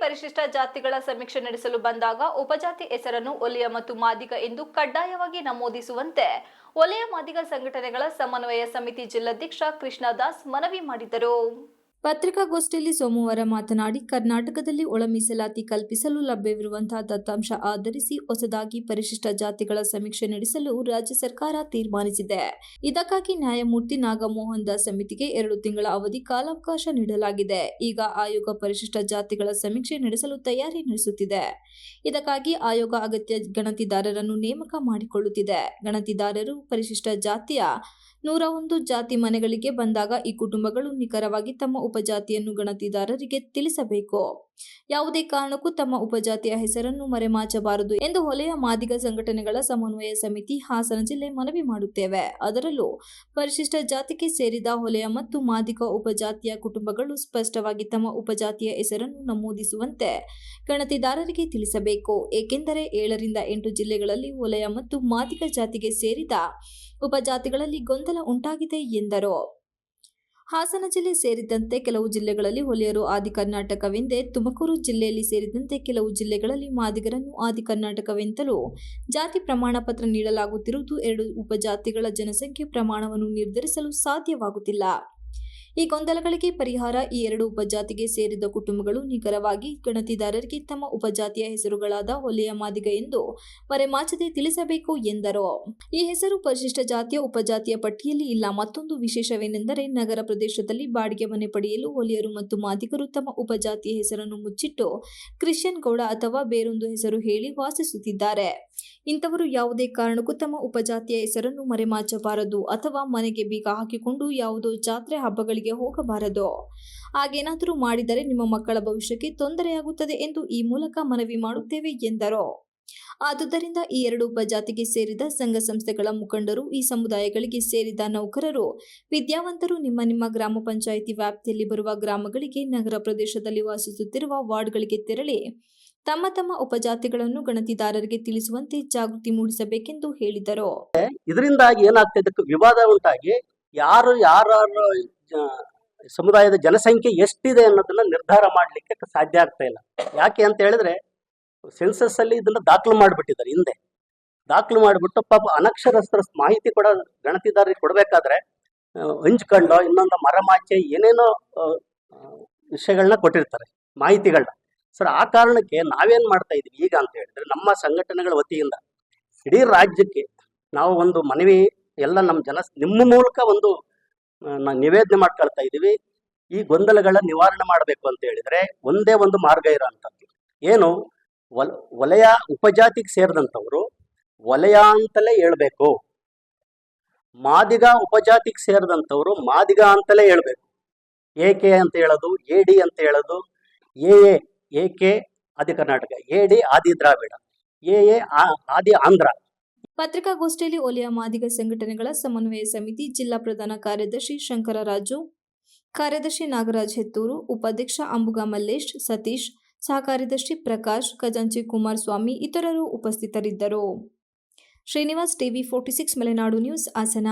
ಪರಿಶಿಷ್ಟ ಜಾತಿಗಳ ಸಮೀಕ್ಷೆ ನಡೆಸಲು ಬಂದಾಗ ಉಪಜಾತಿ ಹೆಸರನ್ನು ಒಲೆಯ ಮತ್ತು ಮಾದಿಗ ಎಂದು ಕಡ್ಡಾಯವಾಗಿ ನಮೂದಿಸುವಂತೆ ಒಲೆಯ ಮಾದಿಗ ಸಂಘಟನೆಗಳ ಸಮನ್ವಯ ಸಮಿತಿ ಜಿಲ್ಲಾಧ್ಯಕ್ಷ ಕೃಷ್ಣದಾಸ್ ಮನವಿ ಮಾಡಿದರು. ಪತ್ರಿಕಾಗೋಷ್ಠಿಯಲ್ಲಿ ಸೋಮವಾರ ಮಾತನಾಡಿ, ಕರ್ನಾಟಕದಲ್ಲಿ ಒಳ ಮೀಸಲಾತಿ ಕಲ್ಪಿಸಲು ಲಭ್ಯವಿರುವಂತಹ ದತ್ತಾಂಶ ಆಧರಿಸಿ ಹೊಸದಾಗಿ ಪರಿಶಿಷ್ಟ ಜಾತಿಗಳ ಸಮೀಕ್ಷೆ ನಡೆಸಲು ರಾಜ್ಯ ಸರ್ಕಾರ ತೀರ್ಮಾನಿಸಿದೆ. ಇದಕ್ಕಾಗಿ ನ್ಯಾಯಮೂರ್ತಿ ನಾಗಮೋಹನ್ ದಾಸ್ ಸಮಿತಿಗೆ ಎರಡು ತಿಂಗಳ ಅವಧಿ ಕಾಲಾವಕಾಶ ನೀಡಲಾಗಿದೆ. ಈಗ ಆಯೋಗ ಪರಿಶಿಷ್ಟ ಜಾತಿಗಳ ಸಮೀಕ್ಷೆ ನಡೆಸಲು ತಯಾರಿ ನಡೆಸುತ್ತಿದೆ. ಇದಕ್ಕಾಗಿ ಆಯೋಗ ಅಗತ್ಯ ಗಣತಿದಾರರನ್ನು ನೇಮಕ ಮಾಡಿಕೊಳ್ಳುತ್ತಿದೆ. ಗಣತಿದಾರರು ಪರಿಶಿಷ್ಟ ಜಾತಿಯ ನೂರ ಒಂದು ಜಾತಿ ಮನೆಗಳಿಗೆ ಬಂದಾಗ ಈ ಕುಟುಂಬಗಳು ನಿಖರವಾಗಿ ತಮ್ಮ ಉಪಜಾತಿಯನ್ನು ಗಣತಿದಾರರಿಗೆ ತಿಳಿಸಬೇಕು. ಯಾವುದೇ ಕಾರಣಕ್ಕೂ ತಮ್ಮ ಉಪಜಾತಿಯ ಹೆಸರನ್ನು ಮರೆಮಾಚಬಾರದು ಎಂದು ಹೊಲೆಯ ಮಾದಿಗ ಸಂಘಟನೆಗಳ ಸಮನ್ವಯ ಸಮಿತಿ ಹಾಸನ ಜಿಲ್ಲೆ ಮನವಿ ಮಾಡುತ್ತೇವೆ. ಅದರಲ್ಲೂ ಪರಿಶಿಷ್ಟ ಜಾತಿಗೆ ಸೇರಿದ ಹೊಲೆಯ ಮತ್ತು ಮಾದಿಗ ಉಪಜಾತಿಯ ಕುಟುಂಬಗಳು ಸ್ಪಷ್ಟವಾಗಿ ತಮ್ಮ ಉಪಜಾತಿಯ ಹೆಸರನ್ನು ನಮೂದಿಸುವಂತೆ ಗಣತಿದಾರರಿಗೆ ತಿಳಿಸಬೇಕು. ಏಕೆಂದರೆ ಏಳರಿಂದ ಎಂಟು ಜಿಲ್ಲೆಗಳಲ್ಲಿ ಹೊಲೆಯ ಮತ್ತು ಮಾದಿಗ ಜಾತಿಗೆ ಸೇರಿದ ಉಪಜಾತಿಗಳಲ್ಲಿ ಗೊಂದಲ ಉಂಟಾಗಿದೆ ಎಂದರು. ಹಾಸನ ಜಿಲ್ಲೆ ಸೇರಿದಂತೆ ಕೆಲವು ಜಿಲ್ಲೆಗಳಲ್ಲಿ ಹೊಲಿಯರು ಆದಿ ಕರ್ನಾಟಕವೆಂದೇ, ತುಮಕೂರು ಜಿಲ್ಲೆಯಲ್ಲಿ ಸೇರಿದಂತೆ ಕೆಲವು ಜಿಲ್ಲೆಗಳಲ್ಲಿ ಮಾದಿಗರನ್ನು ಆದಿ ಕರ್ನಾಟಕವೆಂತಲೂ ಜಾತಿ ಪ್ರಮಾಣ ಪತ್ರ ನೀಡಲಾಗುತ್ತಿರುವುದು, ಎರಡು ಉಪಜಾತಿಗಳ ಜನಸಂಖ್ಯೆ ಪ್ರಮಾಣವನ್ನು ನಿರ್ಧರಿಸಲು ಸಾಧ್ಯವಾಗುತ್ತಿಲ್ಲ. ಈ ಗೊಂದಲಗಳಿಗೆ ಪರಿಹಾರ ಈ ಎರಡು ಉಪಜಾತಿಗೆ ಸೇರಿದ ಕುಟುಂಬಗಳು ನಿಖರವಾಗಿ ಗಣತಿದಾರರಿಗೆ ತಮ್ಮ ಉಪಜಾತಿಯ ಹೆಸರುಗಳಾದ ಹೊಲೆಯ ಮಾದಿಗ ಎಂದು ಮರೆಮಾಚದೆ ತಿಳಿಸಬೇಕು ಎಂದರು. ಈ ಹೆಸರು ಪರಿಶಿಷ್ಟ ಜಾತಿಯ ಉಪಜಾತಿಯ ಪಟ್ಟಿಯಲ್ಲಿ ಇಲ್ಲ. ಮತ್ತೊಂದು ವಿಶೇಷವೇನೆಂದರೆ ನಗರ ಪ್ರದೇಶದಲ್ಲಿ ಬಾಡಿಗೆ ಮನೆ ಪಡೆಯಲು ಹೊಲಿಯರು ಮತ್ತು ಮಾದಿಗರು ತಮ್ಮ ಉಪಜಾತಿಯ ಹೆಸರನ್ನು ಮುಚ್ಚಿಟ್ಟು ಕ್ರಿಶ್ಚಿಯನ್ ಗೌಡ ಅಥವಾ ಬೇರೊಂದು ಹೆಸರು ಹೇಳಿ ವಾಸಿಸುತ್ತಿದ್ದಾರೆ. ಇಂಥವರು ಯಾವುದೇ ಕಾರಣಕ್ಕೂ ತಮ್ಮ ಉಪಜಾತಿಯ ಹೆಸರನ್ನು ಮರೆಮಾಚಬಾರದು ಅಥವಾ ಮನೆಗೆ ಬೀಗ ಹಾಕಿಕೊಂಡು ಯಾವುದೋ ಜಾತ್ರೆ ಹಬ್ಬಗಳಿಗೆ ಹೋಗಬಾರದು. ಹಾಗೇನಾದರೂ ಮಾಡಿದರೆ ನಿಮ್ಮ ಮಕ್ಕಳ ಭವಿಷ್ಯಕ್ಕೆ ತೊಂದರೆಯಾಗುತ್ತದೆ ಎಂದು ಈ ಮೂಲಕ ಮನವಿ ಮಾಡುತ್ತೇವೆ ಎಂದರು. ಆದುದರಿಂದ ಈ ಎರಡು ಉಪಜಾತಿಗೆ ಸೇರಿದ ಸಂಘ ಸಂಸ್ಥೆಗಳ ಮುಖಂಡರು, ಈ ಸಮುದಾಯಗಳಿಗೆ ಸೇರಿದ ನೌಕರರು, ವಿದ್ಯಾವಂತರು ನಿಮ್ಮ ನಿಮ್ಮ ಗ್ರಾಮ ಪಂಚಾಯಿತಿ ವ್ಯಾಪ್ತಿಯಲ್ಲಿ ಬರುವ ಗ್ರಾಮಗಳಿಗೆ, ನಗರ ಪ್ರದೇಶದಲ್ಲಿ ವಾಸಿಸುತ್ತಿರುವ ವಾರ್ಡ್ಗಳಿಗೆ ತೆರಳಿ ತಮ್ಮ ತಮ್ಮ ಉಪಜಾತಿಗಳನ್ನು ಗಣತಿದಾರರಿಗೆ ತಿಳಿಸುವಂತೆ ಜಾಗೃತಿ ಮೂಡಿಸಬೇಕೆಂದು ಹೇಳಿದರು. ಇದರಿಂದಾಗಿ ಏನಾಗ್ತಾ ವಿವಾದ ಉಂಟಾಗಿ ಯಾರು ಯಾರ ಸಮುದಾಯದ ಜನಸಂಖ್ಯೆ ಎಷ್ಟಿದೆ ಅನ್ನೋದನ್ನ ನಿರ್ಧಾರ ಮಾಡಲಿಕ್ಕೆ ಸಾಧ್ಯ ಆಗ್ತಾ ಇಲ್ಲ. ಯಾಕೆ ಅಂತ ಹೇಳಿದ್ರೆ ಸೆನ್ಸಸ್ ಅಲ್ಲಿ ಇದನ್ನ ದಾಖಲು ಮಾಡಿಬಿಟ್ಟಿದ್ದಾರೆ ಹಿಂದೆ. ದಾಖಲು ಮಾಡಿಬಿಟ್ಟು ಪಾಪ ಅನಕ್ಷರಸ್ಥರ ಮಾಹಿತಿ ಕೂಡ, ಗಣತಿದಾರರಿಗೆ ಕೊಡಬೇಕಾದ್ರೆ ಹಂಚ್ಕೊಂಡು ಇನ್ನೊಂದು ಮರಮಾಚೆ ಏನೇನೋ ವಿಷಯಗಳನ್ನ ಕೊಟ್ಟಿರ್ತಾರೆ ಮಾಹಿತಿಗಳನ್ನ ಸರ್, ಆ ಕಾರಣಕ್ಕೆ ನಾವೇನ್ ಮಾಡ್ತಾ ಇದೀವಿ ಈಗ ಅಂತ ಹೇಳಿದ್ರೆ, ನಮ್ಮ ಸಂಘಟನೆಗಳ ವತಿಯಿಂದ ಇಡೀ ರಾಜ್ಯಕ್ಕೆ ನಾವು ಒಂದು ಮನವಿ ಎಲ್ಲ ನಮ್ಮ ಜನ ನಿಮ್ಮ ಮೂಲಕ ಒಂದು ನಿವೇದನೆ ಮಾಡ್ಕೊಳ್ತಾ ಇದ್ದೀವಿ. ಈ ಗೊಂದಲಗಳ ನಿವಾರಣೆ ಮಾಡಬೇಕು ಅಂತ ಹೇಳಿದ್ರೆ ಒಂದೇ ಒಂದು ಮಾರ್ಗ ಇರೋಂಥದ್ದು. ಏನು? ವಲ ವಲಯ ಉಪಜಾತಿಗೆ ಸೇರಿದಂಥವ್ರು ವಲಯ ಅಂತಲೇ ಹೇಳ್ಬೇಕು. ಮಾದಿಗ ಉಪಜಾತಿಗೆ ಸೇರಿದಂಥವ್ರು ಮಾದಿಗ ಅಂತಲೇ ಹೇಳ್ಬೇಕು. ಏಕೆ ಅಂತ ಹೇಳೋದು, ಎ ಡಿ ಅಂತ ಹೇಳೋದು, ಎ ಎ ಏಕೆ ಆದಿ Karnataka, A D Adi Dravida, A A ಆದಿ ಆಂಧ್ರ. ಪತ್ರಿಕಾಗೋಷ್ಠಿಯಲ್ಲಿ ಒಲಿಯ ಮಾದಿಗ ಸಂಘಟನೆಗಳ ಸಮನ್ವಯ ಸಮಿತಿ ಜಿಲ್ಲಾ ಪ್ರಧಾನ ಕಾರ್ಯದರ್ಶಿ ಶಂಕರರಾಜು, ಕಾರ್ಯದರ್ಶಿ ನಾಗರಾಜ್ ಹೆತ್ತೂರು, ಉಪಾಧ್ಯಕ್ಷ ಅಂಬುಗ ಮಲ್ಲೇಶ್, ಸತೀಶ್ ಸಹ ಕಾರ್ಯದರ್ಶಿ ಪ್ರಕಾಶ್, ಖಜಾಂಚಿ ಕುಮಾರಸ್ವಾಮಿ ಇತರರು ಉಪಸ್ಥಿತರಿದ್ದರು. Srinivas TV forty six Malenadu news Hassan.